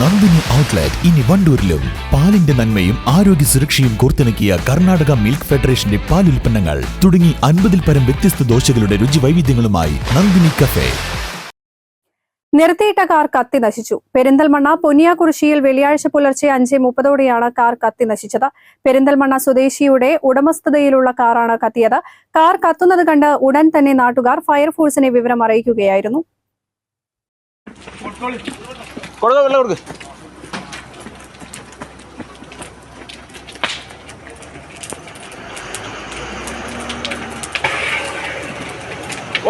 Nandini outlet ഇനി വണ്ടൂരിലും. പാലിന്റെ നന്മയും ആരോഗ്യ സുരക്ഷയും കോർത്തിണക്കിയ കർണാടക മിൽക്ക് ഫെഡറേഷന്റെ പാൽ ഉൽപ്പന്നങ്ങൾ തുടങ്ങി അൻപതിൽ പരം വ്യത്യസ്ത ദോശകളുടെ രുചി വൈവിധ്യങ്ങളുമായി നന്ദിനി കഫേ. നിർത്തിയിട്ട കാർ കത്തി നശിച്ചു. പെരിന്തൽമണ്ണ പൊന്നിയാകുറിശിയിൽ വെള്ളിയാഴ്ച പുലർച്ചെ അഞ്ച് മുപ്പതോടെയാണ് കാർ കത്തി നശിച്ചത്. പെരിന്തൽമണ്ണ സ്വദേശിയുടെ ഉടമസ്ഥതയിലുള്ള കാറാണ് കത്തിയത്. കാർ കത്തുന്നത് കണ്ട് ഉടൻ തന്നെ നാട്ടുകാർ ഫയർഫോഴ്സിനെ വിവരം അറിയിക്കുകയായിരുന്നു കൊടുക്ക വെള്ളം കൊടുക്ക്.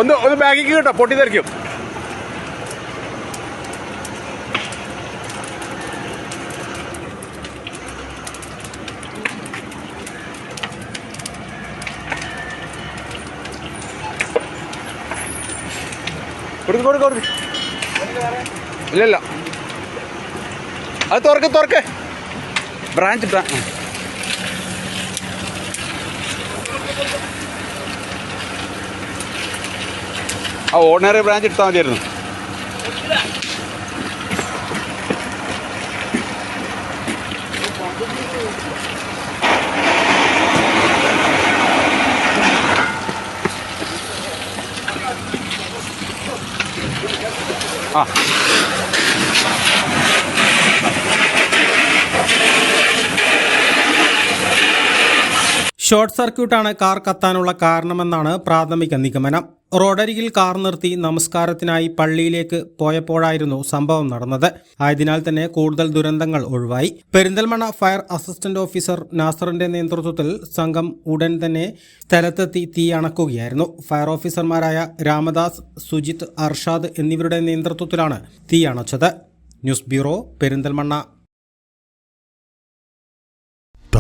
ഒന്ന് ഒന്ന് ബാഗിക്ക് കേട്ടോ പൊട്ടി തെറിക്കും കൊടുക്ക് കൊടുക്ക്. കൊടുക്ക് ഇല്ലല്ല അത് തുറക്ക് തുറക്ക്. ബ്രാഞ്ച് ബ്രാ ആ. ആ ഓർഡിനറി ബ്രാഞ്ച് എടുത്താൽ മതിയായിരുന്നു. ആ. ഷോർട്ട് സർക്യൂട്ടാണ് കാർ കത്താനുള്ള കാരണമെന്നാണ് പ്രാഥമിക നിഗമനം. റോഡരികിൽ കാർ നിർത്തി നമസ്കാരത്തിനായി പള്ളിയിലേക്ക് പോയപ്പോഴായിരുന്നു സംഭവം നടന്നത്. ആയതിനാൽ തന്നെ കൂടുതൽ ദുരന്തങ്ങൾ ഒഴിവായി. പെരിന്തൽമണ്ണ ഫയർ അസിസ്റ്റന്റ് ഓഫീസർ നാസറിന്റെ നേതൃത്വത്തിൽ സംഘം ഉടൻ തന്നെ സ്ഥലത്തെത്തി തീ അണക്കുകയായിരുന്നു. ഫയർ ഓഫീസർമാരായ രാമദാസ് സുജിത് അർഷാദ് എന്നിവരുടെ നേതൃത്വത്തിലാണ് തീ അണച്ചത്. News bureau Perinthalmanna.